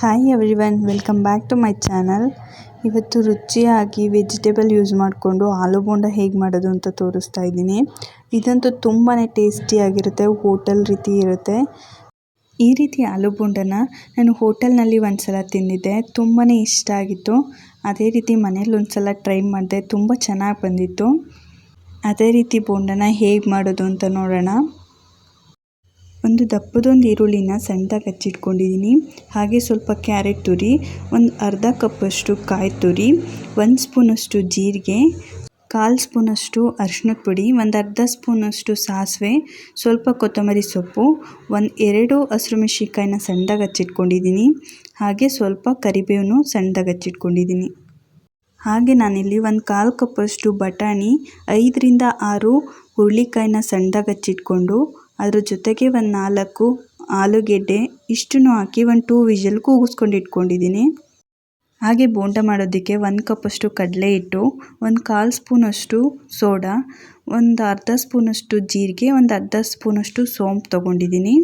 Hi everyone welcome back to my channel ಇವತ್ತು ರುಚಿಯಾಗಿ vegetable use ಮಾಡಿಕೊಂಡು ಆಲೂ ಬೋಂಡ ಹೇಗೆ ಮಾಡೋದು ಅಂತ ತೋರಿಸ್ತಾ ಇದ್ದೀನಿ. ಇದಂತೂ ತುಂಬಾ ಟೇಸ್ಟಿಯಾಗಿರುತ್ತೆ ಹೋಟೆಲ್ ರೀತಿ ಇರುತ್ತೆ. ಈ ರೀತಿ ಆಲೂ ಬೋಂಡನ ನಾನು ಹೋಟೆಲ್ನಲ್ಲಿ ಒಂದು ಸಲ ತಿಂದಿದ್ದೆ ತುಂಬಾ ಇಷ್ಟ ಆಗಿತ್ತು. ಅದೇ ರೀತಿ ಮನೇಲಿ ಒಂದು ಸಲ ಟ್ರೈ ಮಾಡಿದೆ, ತುಂಬ ಚೆನ್ನಾಗಿ ಬಂದಿತ್ತು. ಅದೇ ರೀತಿ ಬೋಂಡನ ಹೇಗೆ ಮಾಡೋದು ಅಂತ ನೋಡೋಣ. ಒಂದು ದಪ್ಪದೊಂದು ಈರುಳ್ಳಿನ ಸಣ್ಣದಾಗಿ ಹಚ್ಚಿಟ್ಕೊಂಡಿದ್ದೀನಿ. ಹಾಗೆ ಸ್ವಲ್ಪ ಕ್ಯಾರೆಟ್ ತುರಿ, ಒಂದು ಅರ್ಧ ಕಪ್ಪಷ್ಟು ಕಾಯಿ ತುರಿ, ಒಂದು ಸ್ಪೂನಷ್ಟು ಜೀರಿಗೆ, ಕಾಲು ಸ್ಪೂನಷ್ಟು ಅರಿಶಿನದ ಪುಡಿ, ಒಂದು ಅರ್ಧ ಸ್ಪೂನಷ್ಟು ಸಾಸಿವೆ, ಸ್ವಲ್ಪ ಕೊತ್ತಂಬರಿ ಸೊಪ್ಪು, ಒಂದು ಎರಡು ಹಸಿರು ಮೆಣಸಿನ್ಕಾಯಿನ ಸಣ್ಣದಾಗಿ ಹಚ್ಚಿಟ್ಕೊಂಡಿದ್ದೀನಿ. ಹಾಗೆ ಸ್ವಲ್ಪ ಕರಿಬೇವನ್ನು ಸಣ್ಣದಾಗಿ ಹಚ್ಚಿಟ್ಕೊಂಡಿದ್ದೀನಿ. ಹಾಗೆ ನಾನಿಲ್ಲಿ ಒಂದು ಕಾಲು ಕಪ್ಪಷ್ಟು ಬಟಾಣಿ, ಐದರಿಂದ ಆರು ಹುರುಳಿಕಾಯಿನ ಸಣ್ಣದಾಗಿ ಹಚ್ಚಿಟ್ಕೊಂಡು ಅದ್ರ ಜೊತೆಗೆ ಒಂದು ನಾಲ್ಕು ಆಲೂಗೆಡ್ಡೆ, ಇಷ್ಟನ್ನು ಹಾಕಿ ಒಂದು ಟೂ ವಿಷಲ್ ಕೂಗಿಸ್ಕೊಂಡು ಇಟ್ಕೊಂಡಿದ್ದೀನಿ. ಹಾಗೆ ಬೋಂಡ ಮಾಡೋದಕ್ಕೆ ಒಂದು ಕಪ್ಪಷ್ಟು ಕಡಲೆ ಹಿಟ್ಟು, ಒಂದು ಕಾಲು ಸ್ಪೂನಷ್ಟು ಸೋಡಾ, ಒಂದು ಅರ್ಧ ಸ್ಪೂನಷ್ಟು ಜೀರಿಗೆ, ಒಂದು ಅರ್ಧ ಸ್ಪೂನಷ್ಟು ಸೋಂಪು ತೊಗೊಂಡಿದ್ದೀನಿ.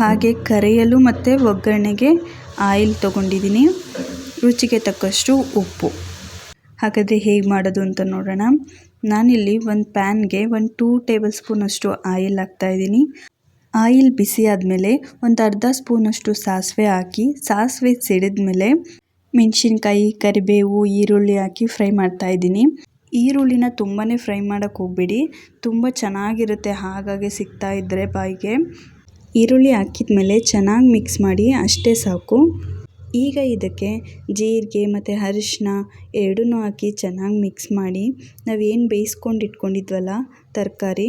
ಹಾಗೆ ಕರಿಯಲು ಮತ್ತು ಒಗ್ಗರಣೆಗೆ ಆಯಿಲ್ ತೊಗೊಂಡಿದ್ದೀನಿ. ರುಚಿಗೆ ತಕ್ಕಷ್ಟು ಉಪ್ಪು. ಹಾಗಾದರೆ ಹೇಗೆ ಮಾಡೋದು ಅಂತ ನೋಡೋಣ. ನಾನಿಲ್ಲಿ ಒಂದು ಪ್ಯಾನ್ಗೆ ಒಂದು ಟೂ ಟೇಬಲ್ ಸ್ಪೂನಷ್ಟು ಆಯಿಲ್ ಹಾಕ್ತಾಯಿದ್ದೀನಿ ಆಯಿಲ್ ಬಿಸಿ ಆದಮೇಲೆ ಒಂದು ಅರ್ಧ ಸ್ಪೂನಷ್ಟು ಸಾಸಿವೆ ಹಾಕಿ, ಸಾಸಿವೆ ಸಿಡಿದ್ಮೇಲೆ ಮೆಣಸಿನ್ಕಾಯಿ, ಕರಿಬೇವು, ಈರುಳ್ಳಿ ಹಾಕಿ ಫ್ರೈ ಮಾಡ್ತಾಯಿದ್ದೀನಿ ಈರುಳ್ಳಿನ ತುಂಬಾ ಫ್ರೈ ಮಾಡೋಕ್ಕೆ ಹೋಗಬೇಡಿ. ತುಂಬ ಚೆನ್ನಾಗಿರುತ್ತೆ, ಹಾಗಾಗಿ ಸಿಗ್ತಾ ಇದ್ದರೆ ಬಾಯಿಗೆ. ಈರುಳ್ಳಿ ಹಾಕಿದ ಮೇಲೆ ಚೆನ್ನಾಗಿ ಮಿಕ್ಸ್ ಮಾಡಿ, ಅಷ್ಟೇ ಸಾಕು. ಈಗ ಇದಕ್ಕೆ ಜೀರಿಗೆ ಮತ್ತು ಅರಿಶಿನ ಎರಡನ್ನೂ ಹಾಕಿ ಚೆನ್ನಾಗಿ ಮಿಕ್ಸ್ ಮಾಡಿ ನಾವೇನು ಬೇಯಿಸ್ಕೊಂಡು ಇಟ್ಕೊಂಡಿದ್ವಲ್ಲ ತರಕಾರಿ,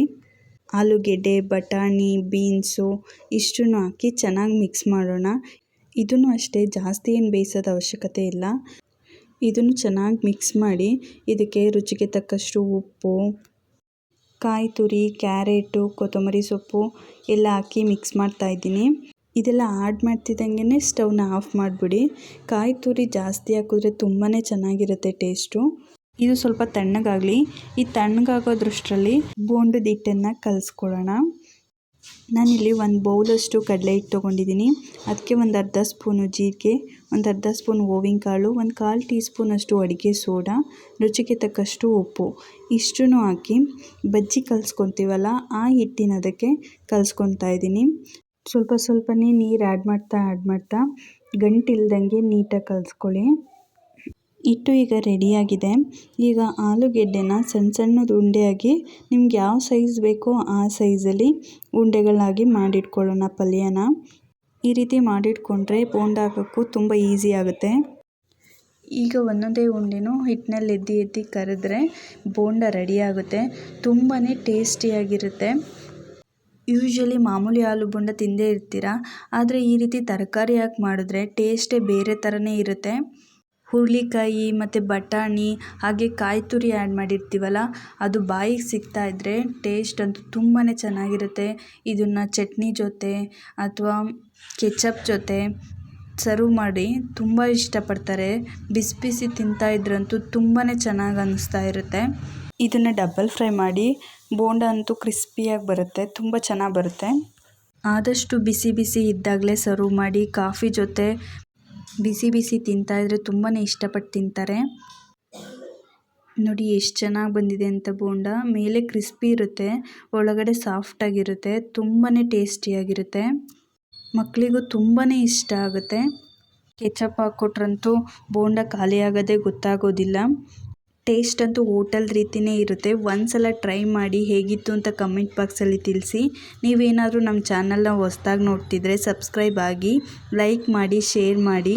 ಆಲೂಗೆಡ್ಡೆ, ಬಟಾಣಿ ಬೀನ್ಸು ಇಷ್ಟನ್ನು ಹಾಕಿ ಚೆನ್ನಾಗಿ ಮಿಕ್ಸ್ ಮಾಡೋಣ. ಇದನ್ನು ಅಷ್ಟೇ ಜಾಸ್ತಿ ಏನು ಬೇಯಿಸೋದು ಅವಶ್ಯಕತೆ ಇಲ್ಲ. ಇದನ್ನು ಚೆನ್ನಾಗಿ ಮಿಕ್ಸ್ ಮಾಡಿ ಇದಕ್ಕೆ ರುಚಿಗೆ ತಕ್ಕಷ್ಟು ಉಪ್ಪು, ಕಾಯಿ ತುರಿ, ಕ್ಯಾರೆಟು, ಕೊತ್ತಂಬರಿ ಸೊಪ್ಪು ಎಲ್ಲ ಹಾಕಿ ಮಿಕ್ಸ್ ಮಾಡ್ತಾಯಿದ್ದೀನಿ ಇದೆಲ್ಲ ಆ್ಯಡ್ ಮಾಡ್ತಿದ್ದಂಗೆ ಸ್ಟವ್ನ ಆಫ್ ಮಾಡಿಬಿಡಿ. ಕಾಯಿ ತುರಿ ಜಾಸ್ತಿ ಹಾಕಿದ್ರೆ ತುಂಬಾ ಚೆನ್ನಾಗಿರುತ್ತೆ ಟೇಸ್ಟು ಇದು ಸ್ವಲ್ಪ ತಣ್ಣಗಾಗಲಿ. ಈ ತಣ್ಣಗಾಗೋದ್ರಷ್ಟರಲ್ಲಿ ಬೋಂಡದ ಹಿಟ್ಟನ್ನು ಕಲಿಸ್ಕೊಳ್ಳೋಣ ನಾನಿಲ್ಲಿ ಒಂದು ಬೌಲಷ್ಟು ಕಡಲೆ ಹಿಟ್ಟು ತೊಗೊಂಡಿದ್ದೀನಿ. ಅದಕ್ಕೆ ಒಂದು ಅರ್ಧ ಸ್ಪೂನು ಜೀರಿಗೆ, ಒಂದು ಅರ್ಧ ಸ್ಪೂನ್ ಓವಿನ ಕಾಳು, ಒಂದು ಕಾಲು ಟೀ ಸ್ಪೂನಷ್ಟು ಅಡುಗೆ ಸೋಡಾ, ರುಚಿಗೆ ತಕ್ಕಷ್ಟು ಉಪ್ಪು. ಇಷ್ಟೂ ಹಾಕಿ ಬಜ್ಜಿ ಕಲಿಸ್ಕೊತೀವಲ್ಲ, ಆ ಹಿಟ್ಟಿನ ಅದಕ್ಕೆ ಕಲಿಸ್ಕೊತಾ ಇದ್ದೀನಿ. ಸ್ವಲ್ಪ ಸ್ವಲ್ಪನೇ ನೀರು ಆ್ಯಡ್ ಮಾಡ್ತಾ ಆ್ಯಡ್ ಮಾಡ್ತಾ ಗಂಟಿಲ್ದಂಗೆ ನೀಟಾಗಿ ಕಲಿಸ್ಕೊಳ್ಳಿ. ಹಿಟ್ಟು ಈಗ ರೆಡಿಯಾಗಿದೆ ಈಗ ಆಲೂಗೆಡ್ಡೆನ ಸಣ್ಣ ಸಣ್ಣದು ಉಂಡೆಯಾಗಿ ನಿಮ್ಗೆ ಯಾವ ಸೈಜ್ ಬೇಕೋ ಆ ಸೈಜಲ್ಲಿ ಉಂಡೆಗಳಾಗಿ ಮಾಡಿಟ್ಕೊಳ್ಳೋಣ ಪಲ್ಯನ. ಈ ರೀತಿ ಮಾಡಿಟ್ಕೊಂಡ್ರೆ ಬೋಂಡ ಹಾಕೋಕ್ಕೂ ತುಂಬ ಈಸಿ ಆಗುತ್ತೆ. ಈಗ ಒಂದೊಂದೇ ಉಂಡೆನೂ ಹಿಟ್ಟಿನಲ್ಲಿ ಎದ್ದಿ ಎದ್ದು ಕರೆದ್ರೆ ಬೋಂಡ ರೆಡಿಯಾಗುತ್ತೆ ತುಂಬಾ ಟೇಸ್ಟಿಯಾಗಿರುತ್ತೆ ಯೂಶ್ವಲಿ ಮಾಮೂಲಿ ಆಲೂ ಬೋಂಡ ತಿಂದೇ ಇರ್ತೀರ? ಆದರೆ ಈ ರೀತಿ ತರಕಾರಿ ಹಾಕಿ ಮಾಡಿದ್ರೆ ಟೇಸ್ಟೇ ಬೇರೆ ಥರನೇ ಇರುತ್ತೆ. ಹುರುಳಿಕಾಯಿ ಮತ್ತು ಬಟಾಣಿ ಹಾಗೆ ಕಾಯಿ ತುರಿ ಆ್ಯಡ್ ಮಾಡಿರ್ತೀವಲ್ಲ, ಅದು ಬಾಯಿಗೆ ಸಿಗ್ತಾ ಇದ್ದರೆ ಟೇಸ್ಟ್ ಅಂತೂ ತುಂಬಾ ಚೆನ್ನಾಗಿರುತ್ತೆ. ಇದನ್ನು ಚಟ್ನಿ ಜೊತೆ ಅಥವಾ ಕೆಚಪ್ ಜೊತೆ ಸರ್ವ್ ಮಾಡಿ ತುಂಬ ಇಷ್ಟಪಡ್ತಾರೆ. ಬಿಸಿ ಬಿಸಿ ತಿಂತಾ ಇದ್ರಂತೂ ತುಂಬಾ ಚೆನ್ನಾಗಿ ಅನ್ನಿಸ್ತಾ ಇರುತ್ತೆ. ಇದನ್ನು ಡಬ್ಬಲ್ ಫ್ರೈ ಮಾಡಿ, ಬೋಂಡ ಅಂತೂ ಕ್ರಿಸ್ಪಿಯಾಗಿ ಬರುತ್ತೆ, ತುಂಬ ಚೆನ್ನಾಗಿ ಬರುತ್ತೆ. ಆದಷ್ಟು ಬಿಸಿ ಬಿಸಿ ಇದ್ದಾಗಲೇ ಸರ್ವ್ ಮಾಡಿ ಕಾಫಿ ಜೊತೆ ಬಿಸಿ ಬಿಸಿ ತಿಂತಾಯಿದ್ರೆ ತುಂಬಾ ಇಷ್ಟಪಟ್ಟು ತಿಂತಾರೆ. ನೋಡಿ ಎಷ್ಟು ಚೆನ್ನಾಗಿ ಬಂದಿದೆ ಅಂತ ಬೋಂಡ. ಮೇಲೆ ಕ್ರಿಸ್ಪಿ ಇರುತ್ತೆ, ಒಳಗಡೆ ಸಾಫ್ಟಾಗಿರುತ್ತೆ ತುಂಬಾ ಟೇಸ್ಟಿಯಾಗಿರುತ್ತೆ ಮಕ್ಕಳಿಗೂ ತುಂಬಾ ಇಷ್ಟ ಆಗುತ್ತೆ. ಕೆಚಪ್ ಹಾಕ್ಕೊಟ್ರಂತೂ ಬೋಂಡ ಖಾಲಿಯಾಗೋದೇ ಗೊತ್ತಾಗೋದಿಲ್ಲ. ಟೇಸ್ಟ್ ಅಂತೂ ಹೋಟೆಲ್ ರೀತಿಯೇ ಇರುತ್ತೆ. ಒಂದು ಸಲ ಟ್ರೈ ಮಾಡಿ ಹೇಗಿತ್ತು ಅಂತ ಕಮೆಂಟ್ ಬಾಕ್ಸಲ್ಲಿ ತಿಳಿಸಿ. ನೀವೇನಾದರೂ ನಮ್ಮ ಚಾನಲ್ನ ಹೊಸ್ದಾಗಿ ನೋಡ್ತಿದ್ರೆ ಸಬ್ಸ್ಕ್ರೈಬ್ ಆಗಿ ಲೈಕ್ ಮಾಡಿ, ಶೇರ್ ಮಾಡಿ.